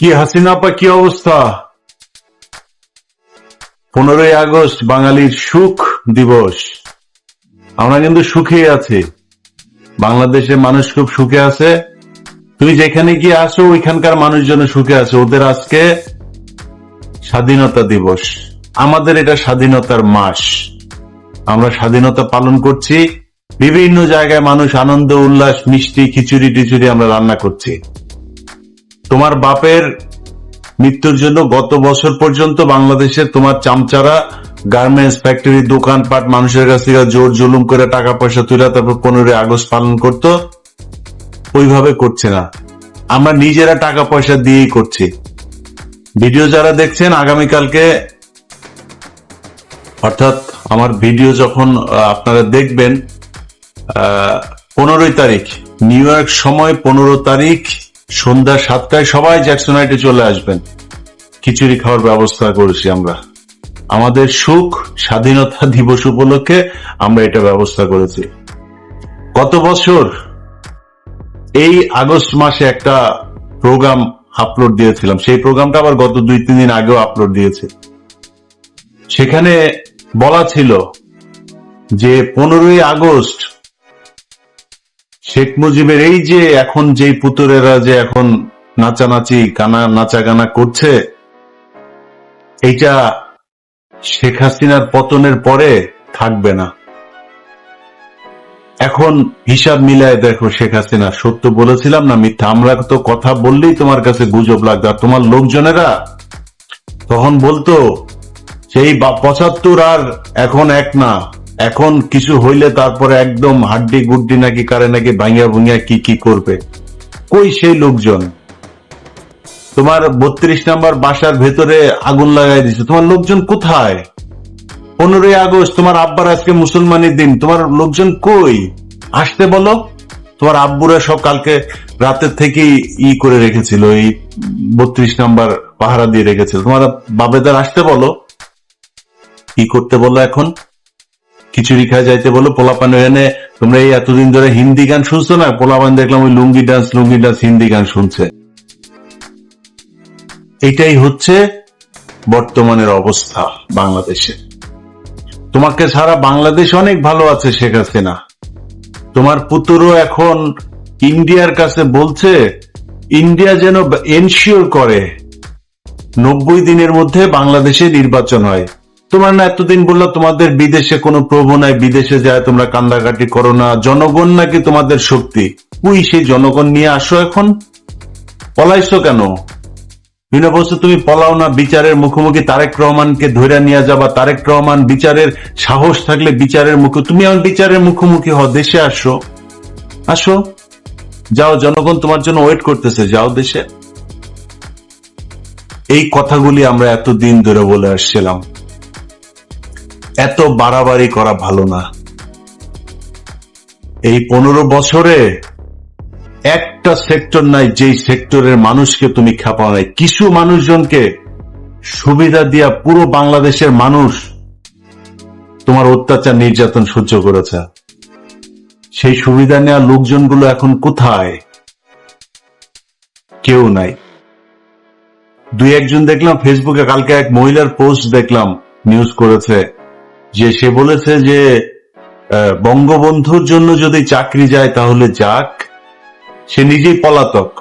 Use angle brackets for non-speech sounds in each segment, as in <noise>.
কি হাসিনা আপা কি অবস্থা? পনেরোই আগস্ট, বাঙালির সুখ দিবস। আমরা কিন্তু সুখে আছি। বাংলাদেশের মানুষ খুব সুখে আছে। তুমি যেখানে গিয়ে আসো, ওইখানকার মানুষজন সুখে আছে। ওদের আজকে স্বাধীনতা দিবস। আমাদের এটা স্বাধীনতার মাস। আমরা স্বাধীনতা পালন করছি। বিভিন্ন জায়গায় মানুষ আনন্দ, উল্লাস, মিষ্টি খিচুড়ি টিচুড়ি আমরা রান্না করছি। তোমার বাপের মৃত্যুর জন্য গত বছর পর্যন্ত বাংলাদেশের তোমার চামচারা গার্মেন্টস ফ্যাক্টরি দোকানপাট, মানুষের কাছ থেকে জোর জুলুম করে টাকা পয়সা তুলে তারপর পনেরোই আগস্ট পালন করত, ওইভাবে করছে না। আমরা নিজেরা টাকা পয়সা দিয়েই করছি। ভিডিও যারা দেখছেন, আগামীকালকে অর্থাৎ আমার ভিডিও যখন আপনারা দেখবেন পনেরোই তারিখ, নিউ ইয়র্ক সময় পনেরো তারিখ সন্ধ্যা সাতটায় সবাই জ্যাকসোনাইটে চলে আসবেন। খিচুড়ি খাওয়ার ব্যবস্থা করেছি আমরা। আমাদের সুখ, স্বাধীনতা দিবস উপলক্ষে আমরা এটা ব্যবস্থা করেছি। গত বছর, এই আগস্ট মাসে একটা প্রোগ্রাম আপলোড দিয়েছিলাম। সেই প্রোগ্রামটা আবার গত দুই তিন দিন আগেও আপলোড দিয়েছে। সেখানে বলা ছিল যে, পনেরোই আগস্ট শেখ মুজিবের এই যে এখন যেই পুতুরেরা যে এখন নাচানাচি, গানা নাচা গানা করছে, এইটা শেখ হাসিনার পতনের পরে থাকবে না। এখন হিসাব মিলায় দেখো শেখ হাসিনা, সত্য বলেছিলাম না মিথ্যা? আমরা তো কথা বললেই তোমার কাছে গুজব লাগতো আর তোমার লোকজনেরা তখন বলতো, সেই পঁচাত্তর আর এখন এক না। এখন কিছু হইলে তারপরে একদম হাড্ডি গুড্ডি নাকি কারে নাকি ভাঙিয়া ভুঙিয়া কি কি করবে? কই সেই লোকজন? তোমার বত্রিশ নাম্বার বাসার ভেতরে আগুন লাগাই দিছে। তোমার লোকজন কোথায়? পনেরোই আগস্ট, তোমার আব্বার আজকে মুসলমানের দিন। তোমার লোকজন কই? আসতে বলো। তোমার আব্বুরা সব কালকে রাতের থেকেই ই করে রেখেছিল, এই বত্রিশ নাম্বার পাহারা দিয়ে রেখেছিল। তোমার বাবেদার আসতে বলো। কি করতে বলো এখন? খিচুড়ি খায় যাইতে বলো পোলাপান এনে তোমরা এই এতদিন ধরে হিন্দি গান শুনছো না? পোলাপান দেখলাম ওই লুঙ্গি ডান্স লুঙ্গি ডান্স হিন্দি গান শুনছে। এটাই হচ্ছে বর্তমানের অবস্থা বাংলাদেশে। তোমাকে ছাড়া বাংলাদেশ অনেক ভালো আছে শেখ হাসিনা। তোমার পুত্রও এখন ইন্ডিয়ার কাছে বলছে, ইন্ডিয়া যেন এনশিওর করে, নব্বই দিনের মধ্যে বাংলাদেশে নির্বাচন হয়। তোমার না এতদিন বলল, তোমাদের বিদেশে কোনো প্রভু নাই, বিদেশে যায়, তোমরা কান্দাকাটি করো না। জনগণ নাকি তোমাদের শক্তি। উই সেই জনগণ নিয়ে আসো এখন। পলাইছো কেন? বিনা বছর তুমি পলাও না, বিচারের মুখোমুখি তারেক রহমানকে ধরে নিয়ে যাবা। তারেক রহমান বিচারের সাহস থাকলে বিচারের মুখে, তুমি এখন বিচারের মুখোমুখি হও, দেশে আসো। আসো। যাও, জনগণ তোমার জন্য ওয়েট করতেছে, যাও দেশে। এই কথাগুলি আমরা এতদিন ধরে বলে আসছিলাম। এত বাড়াবাড়ি করা ভালো না। এই পনেরো বছরে একটা সেক্টর নাই, যেই সেক্টরের মানুষকে তুমি খেপাও নাই। কিছু মানুষজনকে সুবিধা দিয়া পুরো বাংলাদেশের মানুষ তোমার অত্যাচার, নির্যাতন সহ্য করেছে। সেই সুবিধা নেওয়া লোকজনগুলো এখন কোথায়? কেউ নাই। দুই একজন দেখলাম ফেসবুকে কালকে এক মহিলার পোস্ট দেখলাম নিউজ করেছে। যে সে বলেছে যে বঙ্গবন্ধুর জন্য যদি চাকরি যায় তাহলে যাক। সে নিজেই পলাতক।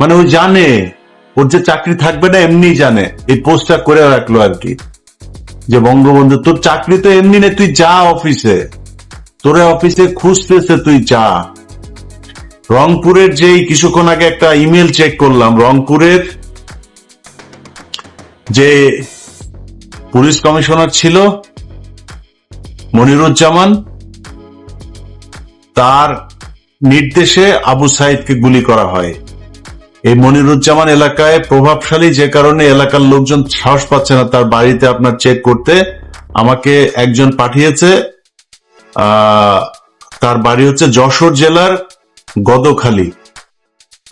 মানে ও জানে, ওর যে চাকরি থাকবে না এমনি জানে। এই পোস্টটা করে রাখল আর কি। যে বঙ্গবন্ধু, তোর চাকরি তো এমনি নেই, তুই যা অফিসে। তোরে অফিসে খুঁজতেছে, তুই যা। রংপুরের যেই কিছুক্ষণ আগে একটা ইমেল চেক করলাম, রংপুরের যে পুলিশ কমিশনার ছিল মনিরুজ্জামান তার নির্দেশে আবু সাইদকে গুলি করা হয়। এই মনিরুজ্জামান এলাকায় প্রভাবশালী যে কারণে এলাকার লোকজন সাহস পাচ্ছে না তার বাড়িতে আপনার চেক করতে। আমাকে একজন পাঠিয়েছে তার বাড়ি হচ্ছে যশোর জেলার গদখালি।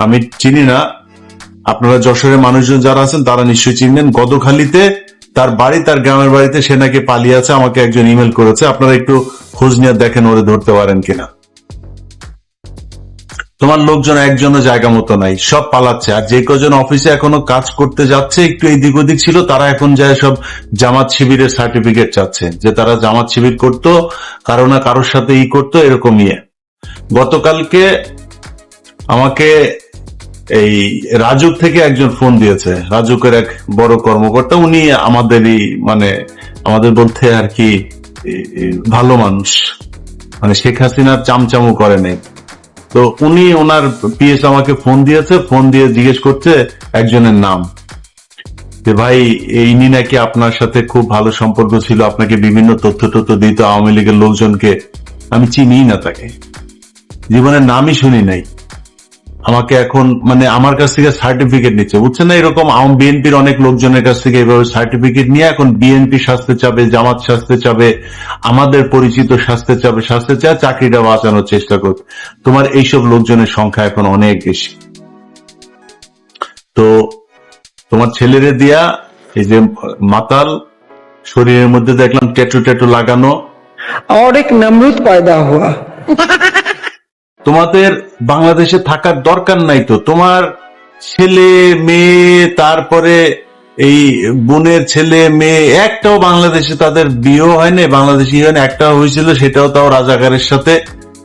আমি চিনি না, আপনারা যশোরের মানুষজন যারা আছেন তারা নিশ্চয়ই চিনবেন। গদখালিতে তার বাড়ি, তার গ্রামের বাড়িতে সে নাকি পালিয়ে আছে, আমাকে একজন ইমেল করেছে। আপনারা একটু খোঁজ নিয়ে দেখেন ওরে ধরতে পারেন কিনা। তোমার লোকজন একজনও জায়গা মতো নাই, সব পালাচ্ছে। আর যে কজন অফিসে এখনও কাজ করতে যাচ্ছে, একটু এদিক ওদিক ছিল, তারা এখন যায় সব জামাত শিবিরের সার্টিফিকেট চাচ্ছে। যে তারা জামাত শিবির করতো, কারও না কারোর সাথে ই করতো এরকম ইয়ে গতকালকে আমাকে এই রাজুক থেকে একজন ফোন দিয়েছে। রাজুকের এক বড় কর্মকর্তা, উনি আমাদেরই মানে আমাদের বলতে আর কি ভালো মানুষ। মানে শেখ হাসিনার চামচামু করে নেই। তো উনি ওনার পিএস আমাকে ফোন দিয়েছে, ফোন দিয়ে জিজ্ঞেস করছে একজনের নাম। যে ভাই, ইনি নাকি আপনার সাথে খুব ভালো সম্পর্ক ছিল, আপনাকে বিভিন্ন তথ্য তথ্য দিত আওয়ামী লীগের লোকজনকে। আমি চিনি না তাকে। জীবনের নামই শুনি নাই। আমাকে এখন মানে আমার কাছ থেকে সার্টিফিকেট নিচ্ছে। বুঝছে না এরকম বিএনপির অনেক লোকজনের কাছ থেকে এভাবে সার্টিফিকেট নিয়ে এখন বিএনপি স্বাস্থ্য চাবে জামাত স্বাস্থ্য চাবে আমাদের পরিচিত স্বাস্থ্য চাবে স্বাস্থ্য চা চাকরিটা বাঁচানোর চেষ্টা করবে তোমার এইসব লোকজনের সংখ্যা এখন অনেক বেশি। তো তোমার ছেলেরে দিয়া এই যে মাতাল শরীরের মধ্যে দেখলাম ট্যাটু ট্যাটু লাগানো। অনেক নামরুদ পায়দা হওয়া <laughs> তোমাদের বাংলাদেশে থাকার দরকার নাই তো। তোমার ছেলে, মেয়ে, তারপরে এই বোনের ছেলে, মেয়ে, একটাও বাংলাদেশে তাদের বিয়েও হয়নি বাংলাদেশি হয় না একটাও হয়েছিল, সেটাও তাও রাজাকারের সাথে,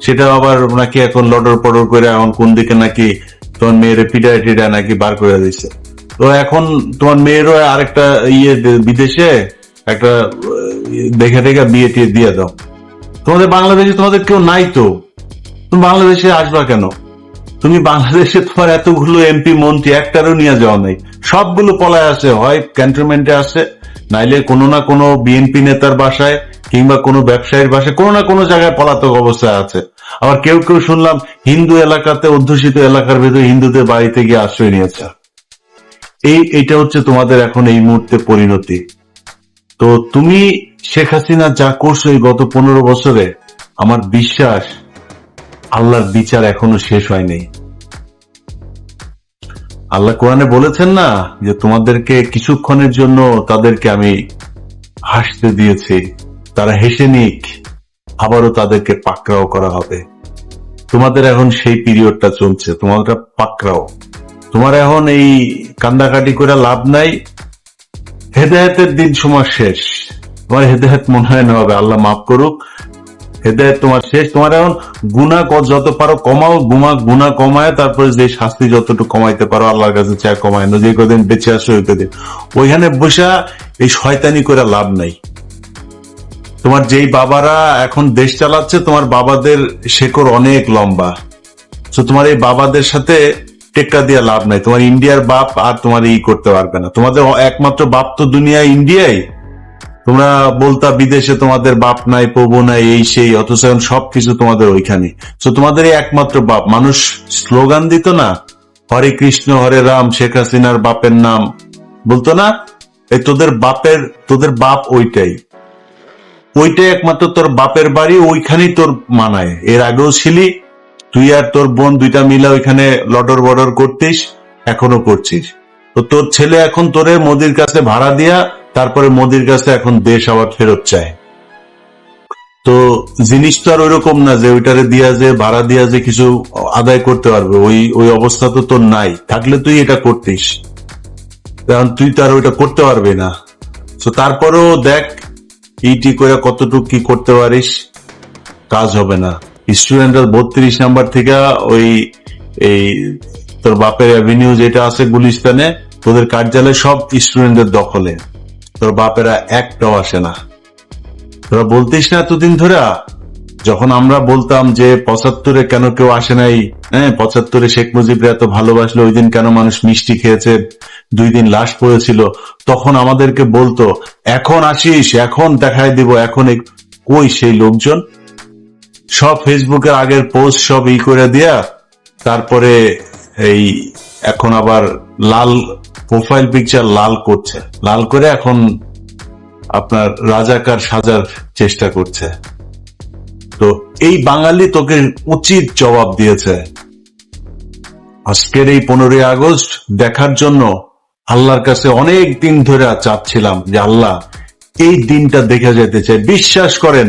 সেটাও আবার নাকি এখন লডর পডর করে এখন কোন দিকে নাকি তোমার মেয়ের পিডায় টিডা নাকি বার করে দিচ্ছে তো এখন তোমার মেয়েরও আরেকটা ইয়ে বিদেশে একটা দেখে দেখে বিয়ে টিয়ে দিয়ে দাও। তোমাদের বাংলাদেশে তোমাদের কেউ নাই তো? তুমি বাংলাদেশে আসবা কেন? তুমি বাংলাদেশে তোমার এতগুলো এমপি মন্ত্রী একটারও নিয়ে যাওয়া নেই। সবগুলো পলায় আছে হয় ক্যান্টনমেন্টে আছে নাইলে কোনো না কোনো বিএনপি নেতার বাসায় কিংবা কোনো ব্যবসায়ীর বাসায়, কোনো না কোনো জায়গায় পলাতক অবস্থায় আছে। আবার কেউ কেউ শুনলাম হিন্দু এলাকাতে অধ্যুষিত এলাকার ভেতরে হিন্দুদের বাড়িতে গিয়ে আশ্রয় নিয়েছে। এই এটা হচ্ছে তোমাদের এখন এই মুহূর্তে পরিণতি। তো তুমি শেখ হাসিনা যা করছ এই গত পনেরো বছরে, আমার বিশ্বাস আল্লাহর বিচার এখনও শেষ হয়নি। আল্লাহ কোরআনে বলেছেন না যে তোমাদেরকে কিছুক্ষণের জন্য তাদেরকে আমি হাসতে দিয়েছি। তারা হেসে নিক, আবারও তাদেরকে পাকড়াও করা হবে। তোমাদের এখন সেই পিরিয়ডটা চলছে, তোমাদের পাকড়াও। তোমার এখন এই কান্দাকাটি করে লাভ নাই। হেদায়তের দিন সময় শেষ। তোমার হেদায়ত মনে হয় না হবে, আল্লাহ মাফ করুক। হেদায়ত তোমার শেষ। তোমার এখন গুণা যত পারো কমাও। গুমা গুণা কমায়, তারপরে যে শাস্তি যতটুকু কমাইতে পারো, আল্লাহর কাছে চায় কমায়। যে কদিন বেঁচে আসো ওই কদিন ওইখানে বসা এই শয়তানি করে লাভ নাই। তোমার যেই বাবারা এখন দেশ চালাচ্ছে, তোমার বাবাদের শেকড় অনেক লম্বা। তো তোমার এই বাবাদের সাথে টেক্কা দিয়ে লাভ নাই। তোমার ইন্ডিয়ার বাপ আর তোমার ই করতে পারবে না। তোমাদের একমাত্র বাপ তো দুনিয়ায়, ইন্ডিয়ায়। তোমরা বলতা বিদেশে তোমাদের বাপ নাই, প্রভু নাই, এই সেই, অথচ এখন সবকিছু তোমাদের ওইখানে তো তোমাদের একমাত্র বাপ। মানুষ স্লোগান দিত না, হরে কৃষ্ণ, হরে রাম, শেখ হাসিনার বাপের নাম। বলতো না, এই তোদের বাপের, তোদের বাপ ওইটাই। ওইটাই একমাত্র তোর বাপের বাড়ি, ওইখানেই তোর মানায়। এর আগেও ছিলি, তুই আর তোর বোন দুইটা মিলে ওইখানে লডর বডর করতিস এখনও করছিস। তো তোর ছেলে এখন তোরে মোদির কাছে ভাড়া দিয়া তারপরে মোদির কাছে এখন দেশ আবার ফেরত চায়। তো জিনিস তো আর ওইরকম না যে ওইটারে দিয়া যে, ভাড়া দিয়া যে কিছু আদায় করতে পারবে, ওই ওই অবস্থা তো তোর নাই। থাকলে তুই এটা করতিস। কারণ তুই তো আর ওইটা করতে পারবি না। তো তারপরেও দেখ ইটি করে কতটুকু কি করতে পারিস, কাজ হবে না। স্টুডেন্টরা বত্রিশ নাম্বার থেকে ওই, এই তোর বাপের অ্যাভিনিউ যেটা আছে গুলিস্তানে, তোদের কার্যালয় সব স্টুডেন্টদের দখলে। তোর বাপেরা একটাও আসে না। তোরা বলতিস না এতদিন ধরে? যখন আমরা বলতাম যে পঁচাত্তরে কেন কেউ আসে নাই হ্যাঁ পঁচাত্তরে শেখ মুজিবরা এত ভালোবাসলো, ওই দিন কেন মানুষ মিষ্টি খেয়েছে, দুই দিন লাশ পড়েছিল, তখন আমাদেরকে বলতো, এখন আসিস, এখন দেখাই দিব, এখন কই সেই লোকজন? সব ফেসবুকের আগের পোস্ট সব ই করে দিয়া, তারপরে এই এখন আবার লাল প্রোফাইল পিকচার লাল করছে। লাল করে এখন আপনার রাজাকার সাজার চেষ্টা করছে। তো এই বাঙালি তোকে উচিত জবাব দিয়েছে। আজকের এই পনেরোই আগস্ট দেখার জন্য আল্লাহর কাছে অনেক দিন ধরে চাচ্ছিলাম যে আল্লাহ এই দিনটা দেখা যেতে চাই। বিশ্বাস করেন,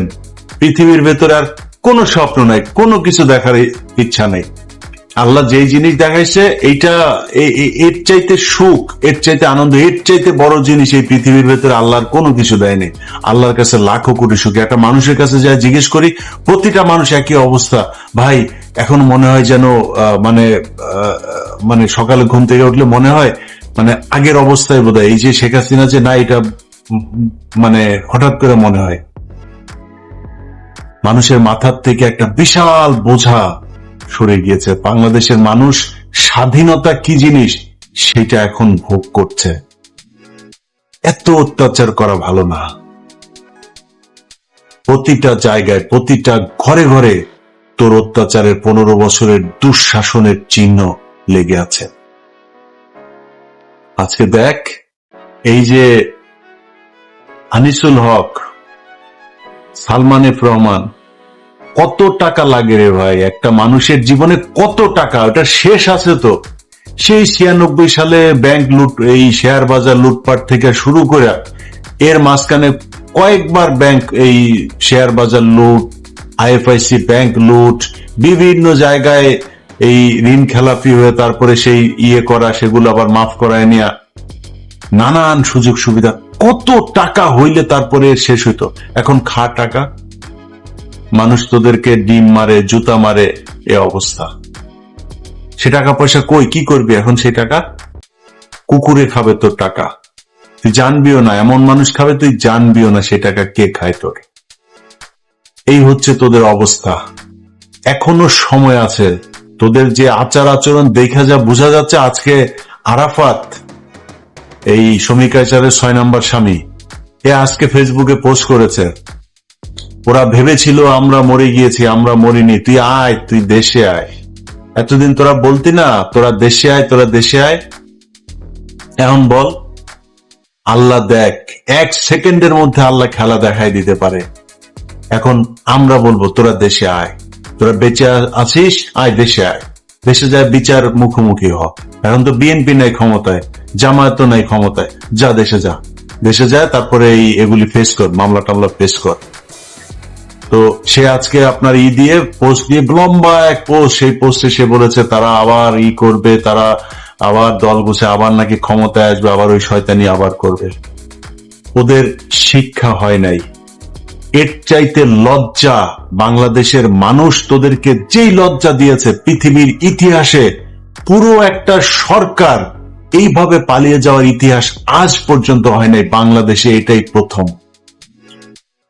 পৃথিবীর ভেতরে আর কোনো স্বপ্ন নাই, কোনো কিছু দেখার ইচ্ছা নেই। আল্লাহ যেই জিনিস দেখাইছে, এইটা এর চাইতে সুখ, এর চাইতে আনন্দ, এর চাইতে বড় জিনিস এই পৃথিবীর ভেতরে আল্লাহর কোনো কিছু দেয়নি আল্লাহর কাছে লাখো কোটি সুখ। একটা মানুষের কাছে যা জিজ্ঞেস করি, প্রতিটা মানুষ একই অবস্থা। ভাই, এখন মনে হয় যেন মানে মানে সকালে ঘুম থেকে উঠলে মনে হয় মানে আগের অবস্থায় বোধ এই যে শেখ হাসিনা যে, না, এটা মানে হঠাৎ করে মনে হয়। মানুষের মাথার থেকে একটা বিশাল বোঝা সরে গিয়েছে। বাংলাদেশের মানুষ স্বাধীনতা কি জিনিস সেটা এখন ভোগ করছে। এত অত্যাচার করা ভালো না। প্রতিটা জায়গায়, প্রতিটা ঘরে ঘরে তোর অত্যাচারের পনেরো বছরের দুঃশাসনের চিহ্ন লেগে আছে। আজকে দেখ, এই যে আনিসুল হক, সালমান এফ রহমান কত টাকা লাগে রে ভাই? একটা মানুষের জীবনে কত টাকা? ওটা শেষ আছে তো। সেই ছিয়ানব্বই সালে ব্যাংক লুট, এই শেয়ার বাজার লুটপাট থেকে শুরু করে এর মাঝখানে কয়েকবার ব্যাংক এই শেয়ার বাজার লুট আইএফআইসি ব্যাংক লুট, বিভিন্ন জায়গায় এই ঋণ খেলাপি হয়ে তারপরে সেই ইয়ে করা, সেগুলো আবার মাফ করায় নেয়া। নানান সুযোগ সুবিধা কত টাকা হইলে তারপরে শেষ হইতো? এখন খা টাকা মানুষ তোদেরকে ডিম মারে, জুতা মারে, এ অবস্থা। সে টাকা পয়সা কই? কি করবি এখন সেই টাকা? কুকুরে খাবে তোর টাকা। তুই জানবিও না, এমন মানুষ খাবে, তুই জানবিও না সে টাকা কে খায় তোর। এই হচ্ছে তোদের অবস্থা। এখনও সময় আছে। তোদের যে আচার আচরণ দেখা যা বোঝা যাচ্ছে আজকে আরাফাত, এই সমীকাচারের ছয় নম্বর স্বামী, এ আজকে ফেসবুকে পোস্ট করেছে। ওরা ভেবেছিল, আমরা মরে গিয়েছি, আমরা মরিনি, তুই আয়, তুই দেশে আয়। এতদিন তোরা বলতি না, তোরা দেশে আয়, তোরা দেশে আয়। এখন বল, আল্লাহ দেখ, এক সেকেন্ডের মধ্যে আল্লাহ খেলা দেখাই দিতে পারে। এখন আমরা বলব, তোরা দেশে আয়, তোরা বেঁচে আছিস, আয় দেশে আয়। দেশে যায় বিচার মুখোমুখি হ। এখন তো বিএনপি নাই ক্ষমতায় জামায়াত নাই ক্ষমতায়, যা দেশে যা। দেশে যায় তারপরে এই এগুলি ফেস কর মামলা টামলা ফেস কর। তো সে আজকে আপনার ই দিয়ে পোস্ট দিয়ে লম্বা এক পোস্ট সেই পোস্টে সে বলেছে, তারা আবার ই করবে, তারা আবার দল বসে, আবার নাকি ক্ষমতায় আসবে, আবার ওই শয়তানি আবার করবে। ওদের শিক্ষা হয় নাই। এর চাইতে লজ্জা বাংলাদেশের মানুষ তোদেরকে যেই লজ্জা দিয়েছে, পৃথিবীর ইতিহাসে পুরো একটা সরকার এইভাবে পালিয়ে যাওয়ার ইতিহাস আজ পর্যন্ত হয় নাই, বাংলাদেশে এটাই প্রথম।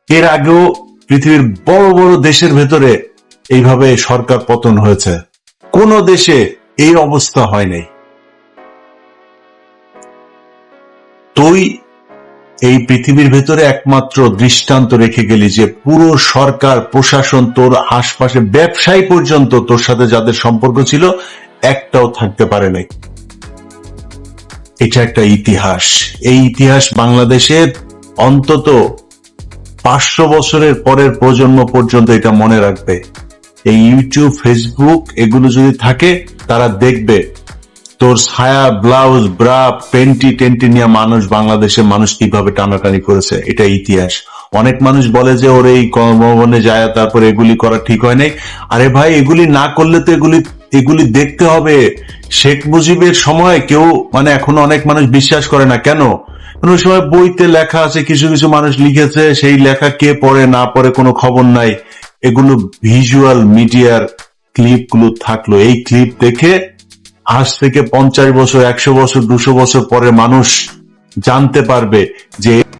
এর আগেও পৃথিবীর বড় বড় দেশের ভেতরে এইভাবে সরকার পতন হয়েছে। কোন দেশে এই অবস্থা হয় নাই। তুই এই পৃথিবীর ভেতরে একমাত্র দৃষ্টান্ত রেখে গেলি যে পুরো সরকার, প্রশাসন, তোর আশপাশে ব্যবসায়ী পর্যন্ত তোর সাথে যাদের সম্পর্ক ছিল, একটাও থাকতে পারে নাই। এটা একটা ইতিহাস। এই ইতিহাস বাংলাদেশের অন্তত পাঁচশো বছরের পরের প্রজন্ম পর্যন্ত এটা মনে রাখবে। এই ইউটিউব ফেসবুক এগুলো যদি থাকে, তারা দেখবে। তোর ছায়া ব্লাউজ ব্রা পেন্টি টেন্টি নিয়ে মানুষ, বাংলাদেশের মানুষ কীভাবে টানাটানি করেছে, এটা ইতিহাস। অনেক মানুষ বলে যে, ওর, এই কর্মবনে যায়, তারপর এগুলি করা ঠিক হয় নাই। আরে ভাই, এগুলি না করলে তো এগুলি এগুলি দেখতে হবে। শেখ মুজিবের সময় কেউ মানে এখনও অনেক মানুষ বিশ্বাস করে না। কেন? কারণ ওই সময় বইতে লেখা আছে, কিছু কিছু মানুষ লিখেছে, সেই লেখা কে পড়ে, না পড়ে কোনো খবর নাই। এগুলো ভিজুয়াল মিডিয়ার ক্লিপগুলো থাকল। এই ক্লিপ দেখে আজ থেকে পঞ্চাশ বছর, একশো বছর, দুশো বছর পরে মানুষ জানতে পারবে যে